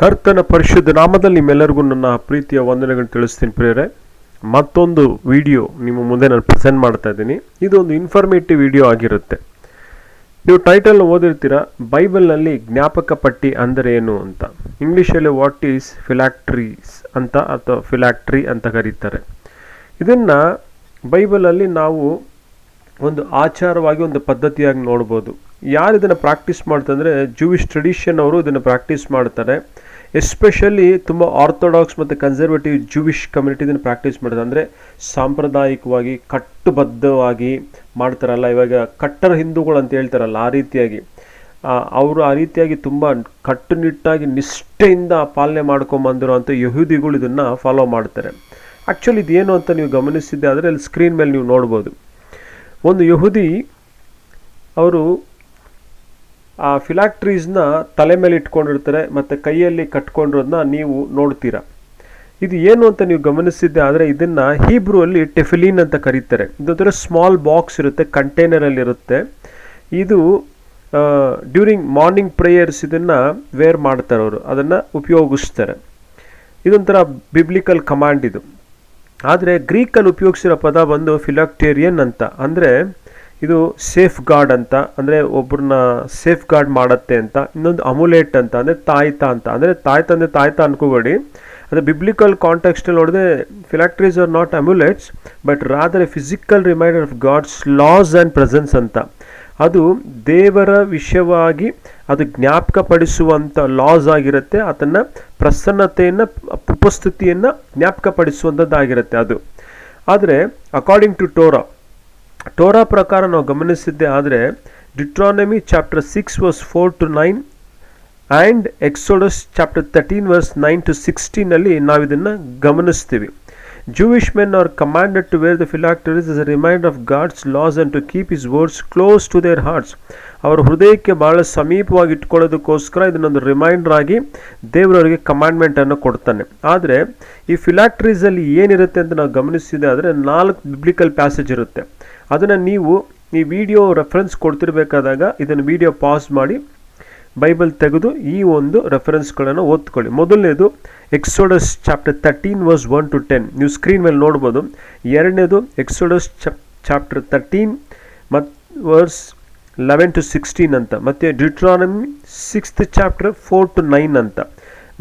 ಕರ್ತನ ಪರಿಶುದ್ಧ ನಾಮದಲ್ಲಿ ನಿಮ್ಮೆಲ್ಲರಿಗೂ ನನ್ನ ಪ್ರೀತಿಯ ವಂದನೆಗಳು ತಿಳಿಸ್ತೀನಿ ಪ್ರಿಯರೇ. ಮತ್ತೊಂದು ವಿಡಿಯೋ ನಿಮ್ಮ ಮುಂದೆ ನಾನು ಪ್ರೆಸೆಂಟ್ ಮಾಡ್ತಾ ಇದ್ದೀನಿ. ಇದೊಂದು ಇನ್ಫಾರ್ಮೇಟಿವ್ ವಿಡಿಯೋ ಆಗಿರುತ್ತೆ. ನೀವು ಟೈಟಲ್ ಓದಿರ್ತೀರ? ಬೈಬಲ್ನಲ್ಲಿ ಜ್ಞಾಪಕ ಪಟ್ಟಿ ಅಂದರೆ ಏನು ಅಂತ. ಇಂಗ್ಲೀಷಲ್ಲಿ ವಾಟ್ ಈಸ್ ಫಿಲಾಕ್ಟ್ರೀಸ್ ಅಂತ ಅಥವಾ ಫಿಲಾಕ್ಟ್ರಿ ಅಂತ ಕರೀತಾರೆ. ಇದನ್ನು ಬೈಬಲಲ್ಲಿ ನಾವು ಒಂದು ಆಚಾರವಾಗಿ, ಒಂದು ಪದ್ಧತಿಯಾಗಿ ನೋಡ್ಬೋದು. ಯಾರು ಇದನ್ನು ಪ್ರಾಕ್ಟೀಸ್ ಮಾಡ್ತಂದರೆ ಜೂವಿಶ್ ಟ್ರೆಡಿಷನ್ ಅವರು ಇದನ್ನು ಪ್ರಾಕ್ಟೀಸ್ ಮಾಡ್ತಾರೆ. ಎಸ್ಪೆಷಲಿ ತುಂಬ ಆರ್ಥೋಡಾಕ್ಸ್ ಮತ್ತು ಕನ್ಸರ್ವೇಟಿವ್ ಜೂವಿಶ್ ಕಮ್ಯುನಿಟಿ ಇದನ್ನು ಪ್ರಾಕ್ಟೀಸ್ ಮಾಡೋದು ಅಂದರೆ ಸಾಂಪ್ರದಾಯಿಕವಾಗಿ ಕಟ್ಟುಬದ್ಧವಾಗಿ ಮಾಡ್ತಾರಲ್ಲ, ಇವಾಗ ಕಟ್ಟರ ಹಿಂದೂಗಳು ಅಂತ ಹೇಳ್ತಾರಲ್ಲ ಆ ರೀತಿಯಾಗಿ. ಅವರು ಆ ರೀತಿಯಾಗಿ ತುಂಬ ಕಟ್ಟುನಿಟ್ಟಾಗಿ ನಿಷ್ಠೆಯಿಂದ ಪಾಲನೆ ಮಾಡ್ಕೊಂಬಂದಿರುವಂಥ ಯಹೂದಿಗಳು ಇದನ್ನು ಫಾಲೋ ಮಾಡ್ತಾರೆ. ಆ್ಯಕ್ಚುಲಿ ಇದೇನು ಅಂತ ನೀವು ಗಮನಿಸಿದ್ದೆ ಆದರೆ ಅಲ್ಲಿ ಸ್ಕ್ರೀನ್ ಮೇಲೆ ನೀವು ನೋಡ್ಬೋದು. ಒಂದು ಯಹುದಿ, ಅವರು ಆ ಫಿಲಾಕ್ಟ್ರೀಸ್ನ ತಲೆ ಮೇಲೆ ಇಟ್ಕೊಂಡಿರ್ತಾರೆ, ಮತ್ತು ಕೈಯಲ್ಲಿ ಕಟ್ಕೊಂಡಿರೋದನ್ನ ನೀವು ನೋಡ್ತೀರಾ. ಇದು ಏನು ಅಂತ ನೀವು ಗಮನಿಸಿದ್ದೆ, ಆದರೆ ಇದನ್ನು ಹೀಬ್ರುವಲ್ಲಿ ಟೆಫಿಲಿನ್ ಅಂತ ಕರೀತಾರೆ. ಇದೊಂಥರ ಸ್ಮಾಲ್ ಬಾಕ್ಸ್ ಇರುತ್ತೆ ಕಂಟೈನರಲ್ಲಿ ಇರುತ್ತೆ. ಇದು ಡ್ಯೂರಿಂಗ್ ಮಾರ್ನಿಂಗ್ ಪ್ರೇಯರ್ಸ್ ಇದನ್ನು ವೇರ್ ಮಾಡ್ತಾರೆ ಅವರು, ಅದನ್ನು ಉಪಯೋಗಿಸ್ತಾರೆ. ಇದೊಂಥರ ಬಿಬ್ಲಿಕಲ್ ಕಮಾಂಡ್ ಇದು. ಆದರೆ ಗ್ರೀಕಲ್ಲಿ ಉಪಯೋಗಿಸಿರೋ ಪದ ಬಂದು ಫಿಲಾಕ್ಟೇರಿಯನ್ ಅಂತ. ಅಂದರೆ ಇದು ಸೇಫ್ ಗಾರ್ಡ್ ಅಂತ, ಅಂದರೆ ಒಬ್ಬರನ್ನ ಸೇಫ್ ಗಾರ್ಡ್ ಮಾಡತ್ತೆ ಅಂತ, ಇನ್ನೊಂದು ಅಮುಲೇಟ್ ಅಂತ, ಅಂದರೆ ತಾಯ್ತ ಅಂತ. ಅಂದರೆ ತಾಯ್ತ ಅಂದರೆ ತಾಯ್ತ ಅನ್ಕೋಬೇಡಿ. ಅದು ಬಿಬ್ಲಿಕಲ್ ಕಾಂಟೆಕ್ಸ್ಟಲ್ಲಿ ನೋಡಿದ್ರೆ phylacteries are not amulets but rather a physical reminder of God's laws and presence ಅಂತ. ಅದು ದೇವರ ವಿಷಯವಾಗಿ ಅದು ಜ್ಞಾಪಕಪಡಿಸುವಂಥ ಲಾಸ್ ಆಗಿರುತ್ತೆ ಅದನ್ನು ಪ್ರಸನ್ನತೆಯನ್ನು, ಉಪಸ್ಥಿತಿಯನ್ನು ಜ್ಞಾಪಕಪಡಿಸುವಂಥದ್ದಾಗಿರುತ್ತೆ ಅದು. ಆದರೆ ಅಕಾರ್ಡಿಂಗ್ ಟು ಟೋರಾ ಟೋರಾ ಪ್ರಕಾರ ನಾವು ಗಮನಿಸಿದ್ದೆ ಆದರೆ Deuteronomy chapter six verse four to nine and Exodus chapter thirteen verse nine to ಸಿಕ್ಸ್ಟೀನಲ್ಲಿ ನಾವಿದನ್ನು ಗಮನಿಸ್ತೀವಿ. Jewish men are commanded to wear the phylacteries as a remind of God's laws and to keep his words close to their hearts ಅವರ ಹೃದಯಕ್ಕೆ ಭಾಳ ಸಮೀಪವಾಗಿ ಇಟ್ಕೊಳ್ಳೋದಕ್ಕೋಸ್ಕರ ಇದನ್ನೊಂದು reminder ಆಗಿ ದೇವರವರಿಗೆ ಕಮಾಂಡ್ಮೆಂಟನ್ನು ಕೊಡ್ತಾನೆ. ಆದರೆ, ಈ ಫಿಲಾಕ್ಟ್ರೀಸಲ್ಲಿ ಏನಿರುತ್ತೆ ಅಂತ ನಾವು ಗಮನಿಸಿದೆ ಆದರೆ ನಾಲ್ಕು ಬಿಬ್ಲಿಕಲ್ ಪ್ಯಾಸೇಜ್ ಇರುತ್ತೆ. ಅದನ್ನು ನೀವು ಈ ವಿಡಿಯೋ ರೆಫರೆನ್ಸ್ ಕೊಡ್ತಿರ್ಬೇಕಾದಾಗ ಇದನ್ನು ವಿಡಿಯೋ ಪಾಸ್ ಮಾಡಿ ಬೈಬಲ್ ತೆಗೆದು ಈ ಒಂದು ರೆಫರೆನ್ಸ್ಗಳನ್ನು ಓದ್ಕೊಳ್ಳಿ. ಮೊದಲನೇದು Exodus chapter thirteen verse one to ten ನೀವು ಸ್ಕ್ರೀನ್ ಮೇಲೆ ನೋಡ್ಬೋದು. ಎರಡನೇದು ಎಕ್ಸೋಡಸ್ ಚಾಪ್ಟರ್ ತರ್ಟೀನ್ ಮತ್ತು ವರ್ಸ್ ಲೆವೆನ್ ಟು ಸಿಕ್ಸ್ಟೀನ್ ಅಂತ. ಮತ್ತು Deuteronomy sixth chapter four to nine ಅಂತ.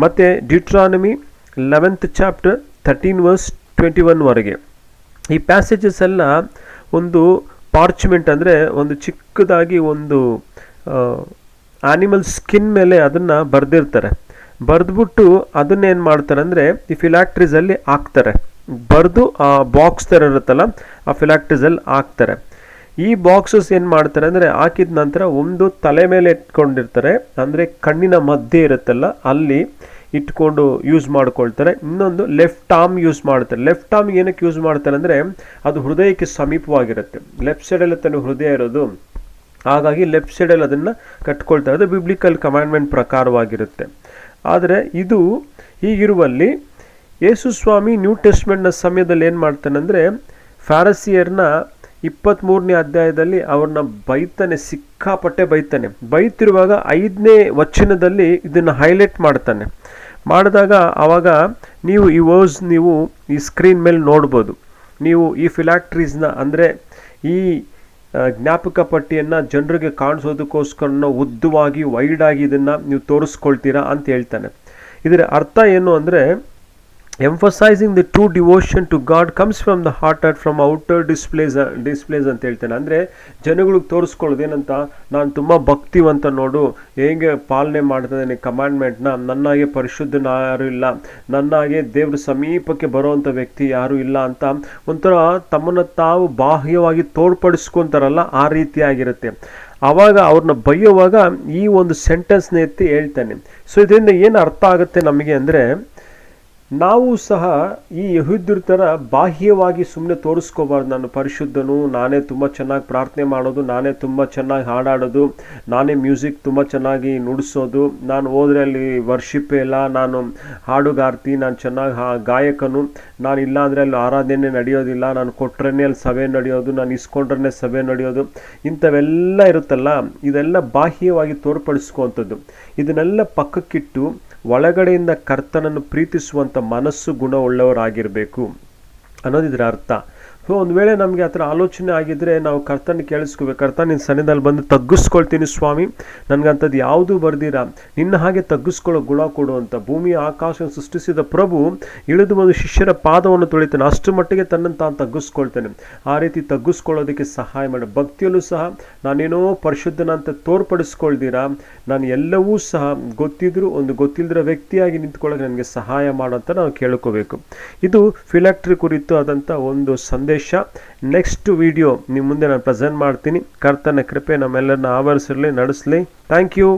ಮತ್ತು Deuteronomy eleventh chapter thirteen verse twenty ಒನ್ವರೆಗೆ ಈ ಪ್ಯಾಸೇಜಸ್ ಎಲ್ಲ ಒಂದು ಪಾರ್ಚ್ಮೆಂಟ್ ಅಂದರೆ ಒಂದು ಚಿಕ್ಕದಾಗಿ ಒಂದು ಆನಿಮಲ್ ಸ್ಕಿನ್ ಮೇಲೆ ಅದನ್ನು ಬರೆದಿರ್ತಾರೆ. ಬರೆದ್ಬಿಟ್ಟು ಅದನ್ನೇನು ಮಾಡ್ತಾರೆ ಅಂದರೆ ಈ ಫಿಲಾಕ್ಟ್ರೀಸಲ್ಲಿ ಹಾಕ್ತಾರೆ. ಬರೆದು ಆ ಬಾಕ್ಸ್ ಥರ ಇರುತ್ತಲ್ಲ, ಆ ಫಿಲ್ಯಾಕ್ಟ್ರೀಸಲ್ಲಿ ಹಾಕ್ತಾರೆ. ಈ ಬಾಕ್ಸಸ್ ಏನು ಮಾಡ್ತಾರೆ ಅಂದರೆ ಹಾಕಿದ ನಂತರ ಒಂದು ತಲೆ ಮೇಲೆ ಇಟ್ಕೊಂಡಿರ್ತಾರೆ. ಅಂದರೆ ಕಣ್ಣಿನ ಮಧ್ಯೆ ಇರುತ್ತಲ್ಲ, ಅಲ್ಲಿ ಇಟ್ಕೊಂಡು ಯೂಸ್ ಮಾಡ್ಕೊಳ್ತಾರೆ. ಇನ್ನೊಂದು ಲೆಫ್ಟ್ ಆರ್ಮ್ ಯೂಸ್ ಮಾಡ್ತಾರೆ. ಲೆಫ್ಟ್ ಆರ್ಮ್ ಏನಕ್ಕೆ ಯೂಸ್ ಮಾಡ್ತಾರೆ ಅಂದರೆ ಅದು ಹೃದಯಕ್ಕೆ ಸಮೀಪವಾಗಿರುತ್ತೆ. ಲೆಫ್ಟ್ ಸೈಡಲ್ಲಿ ತನ್ನ ಹೃದಯ ಇರೋದು. ಹಾಗಾಗಿ ಲೆಫ್ಟ್ ಸೈಡಲ್ಲಿ ಅದನ್ನು ಕಟ್ಕೊಳ್ತಾರೆ ಅದು ಬಿಬ್ಲಿಕಲ್ ಕಮಾಂಡ್ಮೆಂಟ್ ಪ್ರಕಾರವಾಗಿರುತ್ತೆ. ಆದರೆ ಇದು ಹೀಗಿರುವಲ್ಲಿ ಯೇಸು ಸ್ವಾಮಿ ನ್ಯೂ ಟೆಸ್ಟ್ಮೆಂಟ್ನ ಸಮಯದಲ್ಲಿ ಏನು ಮಾಡ್ತಾನಂದರೆ ಫ್ಯಾರಸಿಯರ್ನ ಇಪ್ಪತ್ತ್ಮೂರನೇ ಅಧ್ಯಾಯದಲ್ಲಿ ಅವ್ರನ್ನ ಬೈತಾನೆ, ಸಿಕ್ಕಾಪಟ್ಟೆ ಬೈತಾನೆ. ಬೈತಿರುವಾಗ ಐದನೇ ವಚನದಲ್ಲಿ ಇದನ್ನು ಹೈಲೈಟ್ ಮಾಡ್ತಾನೆ. ಮಾಡಿದಾಗ ಆವಾಗ ನೀವು ಈ ವರ್ಸ್ ನೀವು ಈ ಸ್ಕ್ರೀನ್ ಮೇಲೆ ನೋಡ್ಬೋದು. ನೀವು ಈ ಫಿಲಾಕ್ಟ್ರೀಸ್ನ ಅಂದರೆ ಈ ಜ್ಞಾಪಕ ಪಟ್ಟಿಯನ್ನು ಜನರಿಗೆ ಕಾಣಿಸೋದಕ್ಕೋಸ್ಕರ ಉದ್ದವಾಗಿ ವೈಡಾಗಿ ಇದನ್ನು ನೀವು ತೋರಿಸ್ಕೊಳ್ತೀರಾ ಅಂತ ಹೇಳ್ತಾನೆ. ಇದರ ಅರ್ಥ ಏನು ಅಂದರೆ emphasizing the true devotion to God comes from the heart heart from outer displays displays ಅಂತ ಹೇಳ್ತೇನೆ. ಅಂದರೆ ಜನಗಳಿಗೆ ತೋರಿಸ್ಕೊಳ್ಳೋದೇನಂತ, ನಾನು ತುಂಬ ಭಕ್ತಿವಂತ ನೋಡು, ಹೇಗೆ ಪಾಲನೆ ಮಾಡ್ತಿದ್ದೇನೆ ಕಮಾಂಡ್ಮೆಂಟ್ನ ನನ್ನಾಗೆ ಪರಿಶುದ್ಧನ ಯಾರೂ ಇಲ್ಲ, ನನ್ನಾಗೆ ದೇವ್ರ ಸಮೀಪಕ್ಕೆ ಬರುವಂಥ ವ್ಯಕ್ತಿ ಯಾರೂ ಇಲ್ಲ ಅಂತ ಒಂಥರ ತಮ್ಮನ್ನು ತಾವು ಬಾಹ್ಯವಾಗಿ ತೋರ್ಪಡಿಸ್ಕೊತಾರಲ್ಲ ಆ ರೀತಿಯಾಗಿರುತ್ತೆ ಆವಾಗ ಅವ್ರನ್ನ ಬೈಯೋವಾಗ ಈ ಒಂದು ಸೆಂಟೆನ್ಸ್ನ ಎತ್ತಿ ಹೇಳ್ತಾನೆ. ಸೊ ಇದರಿಂದ ಏನು ಅರ್ಥ ಆಗುತ್ತೆ ನಮಗೆ ಅಂದರೆ ನಾವು ಸಹ ಈ ಯಹುದ್ರ ಥರ ಬಾಹ್ಯವಾಗಿ ಸುಮ್ಮನೆ ತೋರಿಸ್ಕೋಬಾರ್ದು. ನಾನು ಪರಿಶುದ್ಧನು, ನಾನೇ ತುಂಬ ಚೆನ್ನಾಗಿ ಪ್ರಾರ್ಥನೆ ಮಾಡೋದು, ನಾನೇ ತುಂಬ ಚೆನ್ನಾಗಿ ಹಾಡಾಡೋದು, ನಾನೇ ಮ್ಯೂಸಿಕ್ ತುಂಬ ಚೆನ್ನಾಗಿ ನುಡಿಸೋದು, ನಾನು ಹೋದರೆ ಅಲ್ಲಿ ವರ್ಷಿಪ್ಪೇ ಇಲ್ಲ ನಾನು ಹಾಡುಗಾರ್ತಿ, ನಾನು ಚೆನ್ನಾಗಿ ಹಾ, ಗಾಯಕನು, ನಾನು ಇಲ್ಲಾಂದರೆ ಅಲ್ಲಿ ಆರಾಧನೆ ನಡೆಯೋದಿಲ್ಲ, ನಾನು ಕೊಟ್ರೇ ಅಲ್ಲಿ ಸಭೆ ನಡೆಯೋದು, ನಾನು ಇಸ್ಕೊಂಡ್ರೇ ಸಭೆ ನಡೆಯೋದು, ಇಂಥವೆಲ್ಲ ಇರುತ್ತಲ್ಲ, ಇದೆಲ್ಲ ಬಾಹ್ಯವಾಗಿ ತೋರ್ಪಡಿಸ್ಕೋವಂಥದ್ದು ಇದನ್ನೆಲ್ಲ ಪಕ್ಕಕ್ಕಿಟ್ಟು ಒಳಗಡೆಯಿಂದ ಕರ್ತನನ್ನು ಪ್ರೀತಿಸುವಂಥ ಮನಸ್ಸು ಗುಣವುಳ್ಳವರಾಗಿರಬೇಕು ಅನ್ನೋದಿದ್ರ ಅರ್ಥ. ಸೊ ಒಂದು ವೇಳೆ ನಮಗೆ ಆ ಥರ ಆಲೋಚನೆ ಆಗಿದ್ದರೆ ನಾವು ಕರ್ತನ ಕೇಳಿಸ್ಕೋಬೇಕು. ಕರ್ತ ನಿನ್ನ ಸನ್ನಿಧಲ್ಲಿ ಬಂದು ತಗ್ಗಿಸ್ಕೊಳ್ತೀನಿ ಸ್ವಾಮಿ. ನನಗಂಥದ್ದು ಯಾವುದೂ ಬರ್ದಿರ. ನಿನ್ನ ಹಾಗೆ ತಗ್ಗಿಸ್ಕೊಳ್ಳೋ ಗುಣ ಕೊಡು ಅಂತ ಭೂಮಿ ಆಕಾಶ ಸೃಷ್ಟಿಸಿದ ಪ್ರಭು ಇಳಿದು ಬಂದು ಶಿಷ್ಯರ ಪಾದವನ್ನು ತೊಳಿತಾನೆ. ಅಷ್ಟು ಮಟ್ಟಿಗೆ ತನ್ನನ್ನು ತಾನು ತಗ್ಗಿಸ್ಕೊಳ್ತೇನೆ. ಆ ರೀತಿ ತಗ್ಗಿಸ್ಕೊಳ್ಳೋದಕ್ಕೆ ಸಹಾಯ ಮಾಡಿ. ಭಕ್ತಿಯಲ್ಲೂ ಸಹ ನಾನೇನೋ ಪರಿಶುದ್ಧನಂತ ತೋರ್ಪಡಿಸ್ಕೊಳ್ದಿರಾ. ನಾನು ಎಲ್ಲವೂ ಸಹ ಗೊತ್ತಿದ್ರು ಒಂದು ಗೊತ್ತಿಲ್ಲದಿರೋ ವ್ಯಕ್ತಿಯಾಗಿ ನಿಂತ್ಕೊಳ್ಳೋಕೆ ನನಗೆ ಸಹಾಯ ಮಾಡೋ ಅಂತ ನಾವು ಕೇಳ್ಕೋಬೇಕು. ಇದು ಫಿಲಾಕ್ಟ್ರಿ ಕುರಿತು ಆದಂಥ ಒಂದು ಸಂದೇಶ ನೆಕ್ಸ್ಟ್ ವಿಡಿಯೋ ನಿಮ್ಮ ಮುಂದೆ ನಾನು ಪ್ರೆಸೆಂಟ್ ಮಾಡ್ತೀನಿ. ಕರ್ತನ ಕೃಪೆ ನಮ್ಮೆಲ್ಲರನ್ನ ಆವರಿಸಿರಲಿ, ನಡೆಸಲಿ. Thank you